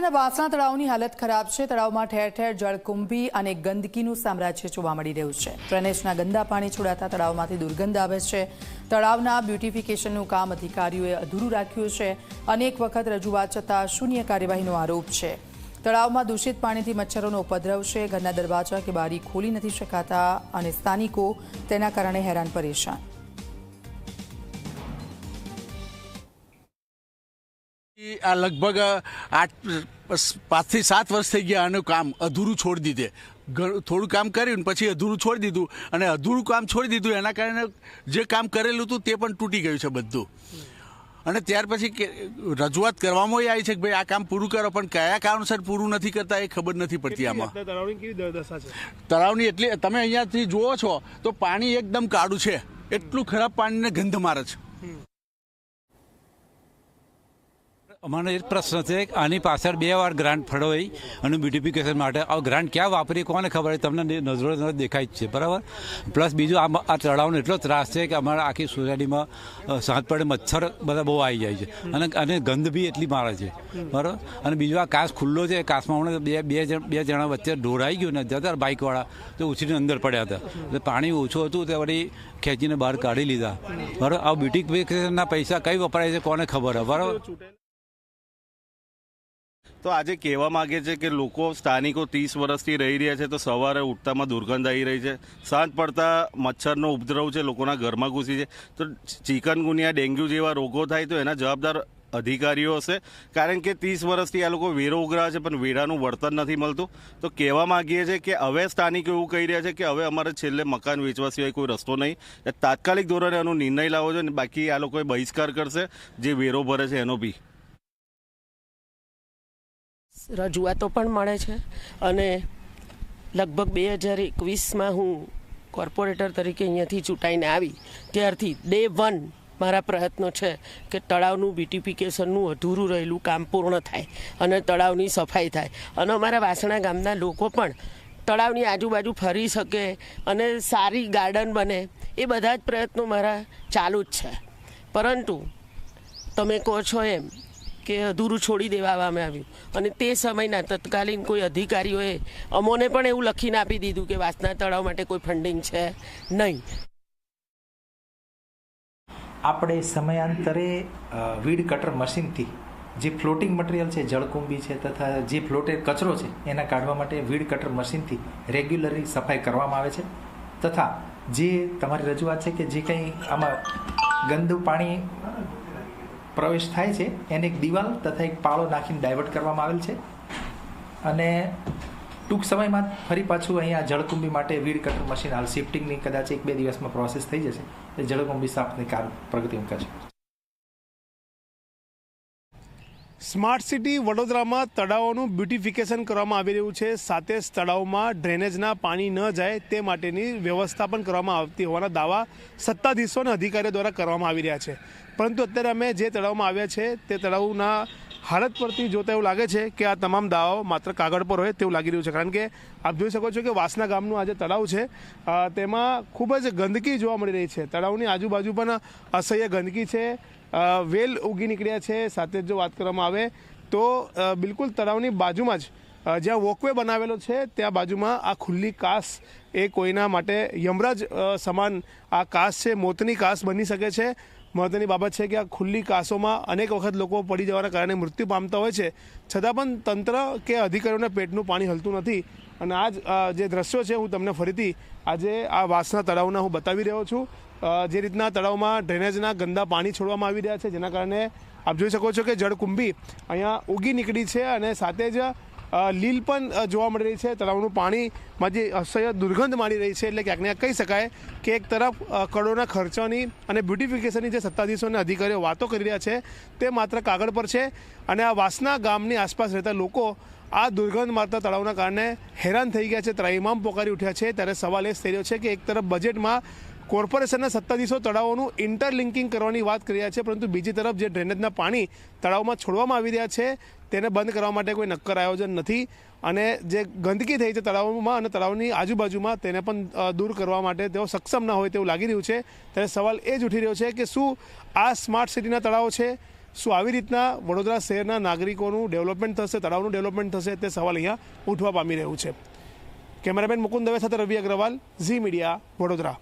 બનાસકાંઠાના વાસણા તળાવની હાલત ખરાબ છે. તળાવમાં ઠેર ઠેર જળકુંભી અને ગંદકીનું સામ્રાજ્ય જોવા મળી રહ્યું છે. ડ્રેનેજના ગંદા પાણી છોડાતા તળાવમાંથી દુર્ગંધ આવે છે. તળાવના બ્યુટિફિકેશનનું કામ અધિકારીઓએ અધૂરું રાખ્યું છે. અનેક વખત રજૂઆત છતાં શૂન્ય કાર્યવાહીનો આરોપ છે. તળાવમાં દૂષિત પાણીથી મચ્છરોનો ઉપદ્રવ છે. ઘરના દરવાજા કે બારી ખોલી નથી શકાતા અને સ્થાનિકો તેના કારણે હેરાન પરેશાન. આ લગભગ આઠ પાંચથી સાત વર્ષ થઈ ગયા આનું કામ અધૂરું છોડી દીધે. થોડું કામ કર્યું પછી અધૂરું છોડી દીધું. અને અધૂરું કામ છોડી દીધું એના કારણે જે કામ કરેલું હતું તે પણ તૂટી ગયું છે બધું. અને ત્યાર પછી રજૂઆત કરવામાં આવી છે કે ભાઈ આ કામ પૂરું કરો પણ કયા કારણસર પૂરું નથી કરતા એ ખબર નથી પડતી આમાં. તળાવની એટલી તમે અહીંયાથી જુઓ છો તો પાણી એકદમ કાળું છે. એટલું ખરાબ પાણીને ગંધ મારે છે. અમારો એ પ્રશ્ન છે કે આની પાછળ બે વાર ગ્રાન્ટ ફળવાઈ અને બ્યુટિફિકેશન માટે. આ ગ્રાન્ટ ક્યાં વાપરી કોને ખબર તમને નજરો દેખાય જ છે, બરાબર? પ્લસ બીજું આ આ તળાવનો એટલો ત્રાસ છે કે અમારા આખી સોસાયટીમાં સાંજ પડે મચ્છર બધા બહુ આવી જાય છે. અને અને ગંધ બી એટલી મારે છે, બરાબર? અને બીજું આ કાસ ખુલ્લો છે કાસમાં હમણાં બે બે બે જણા વચ્ચે ઢોરાઈ ગયું ને જતા બાઇકવાળા તો ઉછીને અંદર પડ્યા હતા. એટલે પાણી ઓછું હતું તે વળી ખેંચીને બહાર કાઢી લીધા. બરાબર? આ બ્યુટિફિકેશનના પૈસા કઈ વપરાય છે, કોને ખબર હે બરાબર? તો આજે કહેવા માગે છે કે લોકો સ્થાનિકો ત્રીસ વર્ષથી રહી રહ્યા છે તો સવારે ઉઠતામાં દુર્ગંધ આવી રહી છે. સાંજ પડતા મચ્છરનો ઉપદ્રવ છે, લોકોના ઘરમાં ઘૂસી છે. તો ચિકનગુનિયા ડેન્ગ્યુ જેવા રોગો થાય તો એના જવાબદાર અધિકારીઓ હશે. કારણ કે ત્રીસ વર્ષથી આ લોકો વેરો ઉઘરા છે, પણ વેરાનું વળતર નથી મળતું. તો કહેવા માંગીએ છીએ કે હવે સ્થાનિકો એવું કહી રહ્યા છે કે હવે અમારે છેલ્લે મકાન વેચવા સિવાય કોઈ રસ્તો નહીં. તાત્કાલિક ધોરણે એનો નિર્ણય લાવવો જોઈએ બાકી આ લોકોએ બહિષ્કાર કરશે. જે વેરો ભરે છે, એનો બી રજૂઆતો પણ મળે છે અને લગભગ બે હજાર એકવીસમાં હું કોર્પોરેટર તરીકે અહીંયાથી ચૂંટાઈને આવી, ત્યારથી ડે વન મારા પ્રયત્નો છે કે તળાવનું બ્યુટિફિકેશનનું અધૂરું રહેલું કામ પૂર્ણ થાય અને તળાવની સફાઈ થાય. અને અમારા વાસણા ગામના લોકો પણ તળાવની આજુબાજુ ફરી શકે અને સારી ગાર્ડન બને, એ બધા જ પ્રયત્નો મારા ચાલુ જ છે. પરંતુ તમે કહો છો એમ કે અધૂરું છોડી દેવામાં આવ્યું. અને તે સમયના તત્કાલીન કોઈ અધિકારીઓએ અમોને પણ એવું લખીને આપી દીધું કે વાસના તળાવ માટે કોઈ ફંડિંગ છે નહીં. આપણે સમયાંતરે વીડ કટર મશીનથી જે ફ્લોટિંગ મટીરિયલ છે, જળકુંભી છે તથા જે ફ્લોટેડ કચરો છે, એના કાઢવા માટે વીડ કટર મશીનથી રેગ્યુલરલી સફાઈ કરવામાં આવે છે. તથા જે તમારી રજૂઆત છે કે જે કંઈ આમાં ગંદુ પાણી પ્રવેશ થાય છે. એને એક દિવાલ તથા એક પાળો નાખીને ડાયવર્ટ કરવામાં આવેલ છે. અને ટૂંક સમયમાં ફરી પાછું અહીંયા જળકુંભી માટે વીડ કટર મશીન હાલ શિફ્ટિંગની કદાચ એક બે દિવસમાં પ્રોસેસ થઈ જશે. એ જળકુંભી સાફની કાર પ્રગતિ કરશે સ્માર્ટ સિટી વડોદરામાં તળાવોનું બ્યુટિફિકેશન કરવામાં આવી રહ્યું છે. સાથે જ તળાવમાં ડ્રેનેજના પાણી ન જાય તે માટેની વ્યવસ્થા પણ કરવામાં આવતી હોવાના દાવા સત્તાધીશો અને અધિકારીઓ દ્વારા કરવામાં આવી રહ્યા છે. પરંતુ અત્યારે અમે જે તળાવમાં આવ્યા છે તે તળાવના હાલત પરથી જોતા એવું લાગે છે કે આ તમામ દાવાઓ માત્ર કાગળ પર હોય તેવું લાગી રહ્યું છે. કારણ કે આપ જોઈ શકો છો કે વાસના ગામનું આ જે તળાવ છે તેમાં ખૂબ જ ગંદકી જોવા મળી રહી છે. તળાવની આજુબાજુ પણ અસહ્ય ગંદકી છે. વેલ ઉગી નીકળ્યા છે, સાથે જ વાત કરવામાં આવે, તો બિલકુલ તળાવની બાજુમાં જ જ્યાં વોકવે બનાવેલો છે, ત્યાં બાજુમાં આ ખુલ્લી કાસ એ કોઈના માટે યમરાજ સમાન આ કાસ છે, મોતની કાસ બની શકે છે. મહત્વની બાબત છે કે આ ખુલ્લી કાસોમાં અનેક વખત લોકો પડી જવાના કારણે મૃત્યુ પામતા હોય છે. છતાં પણ તંત્ર કે અધિકારીઓને પેટનું પાણી હલતું નથી. અને આ જે દ્રશ્યો છે હું તમને ફરીથી આજે આ વાસના તળાવના હું બતાવી રહ્યો છું. જે રીતના તળાવમાં ડ્રેનેજના ગંદા પાણી છોડવામાં આવી રહ્યા છે, જેના કારણે આપ જોઈ શકો છો કે જળકુંભી અહીંયા ઉગી નીકળી છે અને સાથે જ લીલ પણ જોવા મળી રહી છે. તળાવનું પાણીમાં જે અસહ્ય દુર્ગંધ મારી રહી છે, એટલે ક્યાંક ને કહી શકાય કે એક તરફ કરોડોના ખર્ચોની અને બ્યુટિફિકેશનની જે સત્તાધીશો અધિકારીઓ વાતો કરી રહ્યા છે, તે માત્ર કાગળ પર છે. અને આ વાસના ગામની આસપાસ રહેતા લોકો આ દુર્ગંધ મારતા તળાવના કારણે હેરાન થઈ ગયા છે. ત્રાઈમામ પોકારી ઉઠ્યા છે. ત્યારે સવાલ એ થઈ રહ્યો છે કે એક તરફ બજેટમાં કોર્પોરેશનના સત્તાધીશો તળાવોનું ઇન્ટરલિંકિંગ કરવાની વાત કરી રહ્યા છે, પરંતુ બીજી તરફ જે ડ્રેનેજના પાણી તળાવમાં છોડવામાં આવી રહ્યા છે, તેને બંધ કરવા માટે કોઈ નક્કર આયોજન નથી અને જે ગંદકી થઈ છે તળાવમાં અને તળાવની આજુબાજુમાં તેને પણ દૂર કરવા માટે તેઓ સક્ષમ ન હોય તેવું લાગી રહ્યું છે. ત્યારે સવાલ એ જ ઉઠી રહ્યો છે કે શું આ સ્માર્ટ સિટીના તળાવો છે? શું આવી રીતના વડોદરા શહેરના નાગરિકોનું ડેવલપમેન્ટ થશે, તળાવનું ડેવલપમેન્ટ થશે? તે સવાલ અહીંયા ઉઠવા પામી રહ્યું છે. કેમેરામેન મુકુંદ દવે સાથે રવિ અગ્રવાલ, ઝી મીડિયા, વડોદરા.